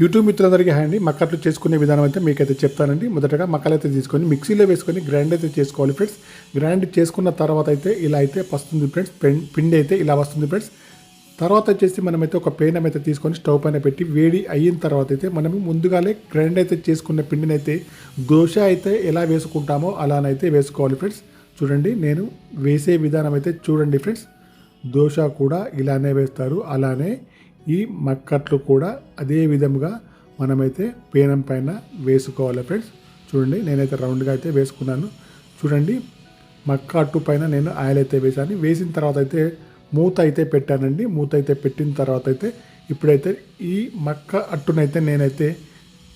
YouTube మిత్రులందరికీ hi అండి. మక్కట్లు చేసుకునే విధానం అయితే మీకైతే చెప్తానండి. మొదటగా మక్కలు అయితే తీసుకొని మిక్సీలో వేసుకొని గ్రైండ్ అయితే చేసుకోవాలి ఫ్రెండ్స్. గ్రైండ్ చేసుకున్న తర్వాత అయితే ఇలా అయితే వస్తుంది ఫ్రెండ్స్. పెన్- పిండి అయితే ఇలా వస్తుంది ఫ్రెండ్స్. తర్వాత వచ్చేసి మనమైతే ఒక పేనం అయితే తీసుకొని స్టవ్ పైన పెట్టి వేడి అయిన తర్వాత అయితే మనము ముందుగానే గ్రైండ్ అయితే చేసుకున్న పిండిని అయితే దోశ అయితే ఎలా వేసుకుంటామో అలానైతే వేసుకోవాలి ఫ్రెండ్స్. చూడండి నేను వేసే విధానం అయితే చూడండి ఫ్రెండ్స్. దోశ కూడా ఇలానే వేస్తారు. అలానే ఈ మక్కట్లు కూడా అదే విధముగా మనమైతే పేనం పైన వేసుకోవాలి ఫ్రెండ్స్. చూడండి నేనైతే రౌండ్గా అయితే వేసుకున్నాను. చూడండి మక్క అట్టు పైన నేను ఆయిల్ అయితే వేసాను వేసిన తర్వాత అయితే మూత అయితే పెట్టానండి. మూత అయితే పెట్టిన తర్వాత అయితే ఇప్పుడైతే ఈ మక్క అట్టునైతే నేనైతే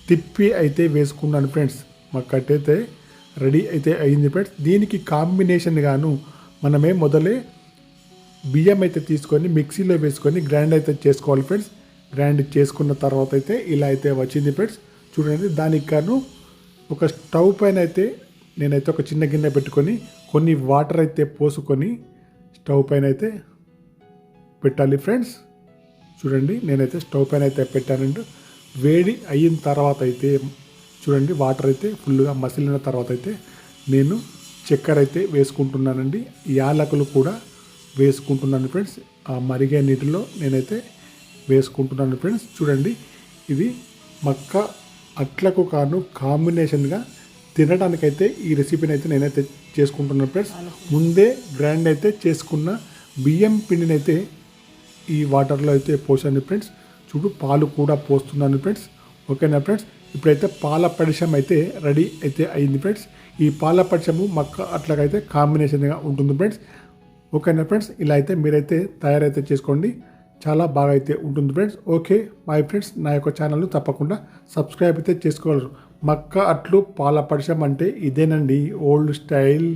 తిప్పి అయితే వేసుకున్నాను ఫ్రెండ్స్. మక్క అట్టు అయితే రెడీ అయితే అయింది ఫ్రెండ్స్. దీనికి కాంబినేషన్ గాను మనమే మొదలే బియ్యం అయితే తీసుకొని మిక్సీలో వేసుకొని గ్రైండ్ అయితే చేసుకోవాలి ఫ్రెండ్స్. గ్రైండ్ చేసుకున్న తర్వాత అయితే ఇలా అయితే వచ్చింది ఫ్రెండ్స్. చూడండి దానికి గాను ఒక స్టవ్ పైన అయితే నేనైతే ఒక చిన్న గిన్నె పెట్టుకొని కొన్ని వాటర్ అయితే పోసుకొని స్టవ్ పైన అయితే పెట్టాలి ఫ్రెండ్స్. చూడండి నేనైతే స్టవ్ పైన అయితే పెట్టానండి వేడి అయిన తర్వాత అయితే చూడండి వాటర్ అయితే ఫుల్గా మసిలిన తర్వాత అయితే నేను చక్కెర అయితే వేసుకుంటున్నానండి. యాలకులు కూడా వేసుకుంటున్నాను ఫ్రెండ్స్ ఆ మరిగే నీటిలో నేనైతే వేసుకుంటున్నాను ఫ్రెండ్స్ చూడండి ఇది మక్క అట్లకు కాను కాంబినేషన్గా తినడానికైతే ఈ రెసిపీని అయితే నేనైతే చేసుకుంటున్నాను ఫ్రెండ్స్ ముందే గ్రైండ్ అయితే చేసుకున్న బియ్యం పిండిని అయితే ఈ వాటర్లో అయితే పోసాను ఫ్రెండ్స్ చూడు పాలు కూడా పోస్తున్నాను ఫ్రెండ్స్ ఓకేనా ఫ్రెండ్స్ ఇప్పుడైతే పాల పరిశ్రమ అయితే రెడీ అయితే అయింది ఫ్రెండ్స్ ఈ పాల పరిశ్రమ మక్క అట్లాగైతే కాంబినేషన్గా ఉంటుంది ఫ్రెండ్స్ ఓకేనా ఫ్రెండ్స్ ఇలా అయితే మీరైతే తయారైతే చేసుకోండి. చాలా బాగా అయితే ఉంటుంది ఫ్రెండ్స్ ఓకే మై ఫ్రెండ్స్ నా యొక్క ఛానల్ తప్పకుండా సబ్స్క్రైబ్ అయితే చేసుకోగలరు. మక్క అట్లు పాల పరిచయం అంటే ఇదేనండి ఓల్డ్ స్టైల్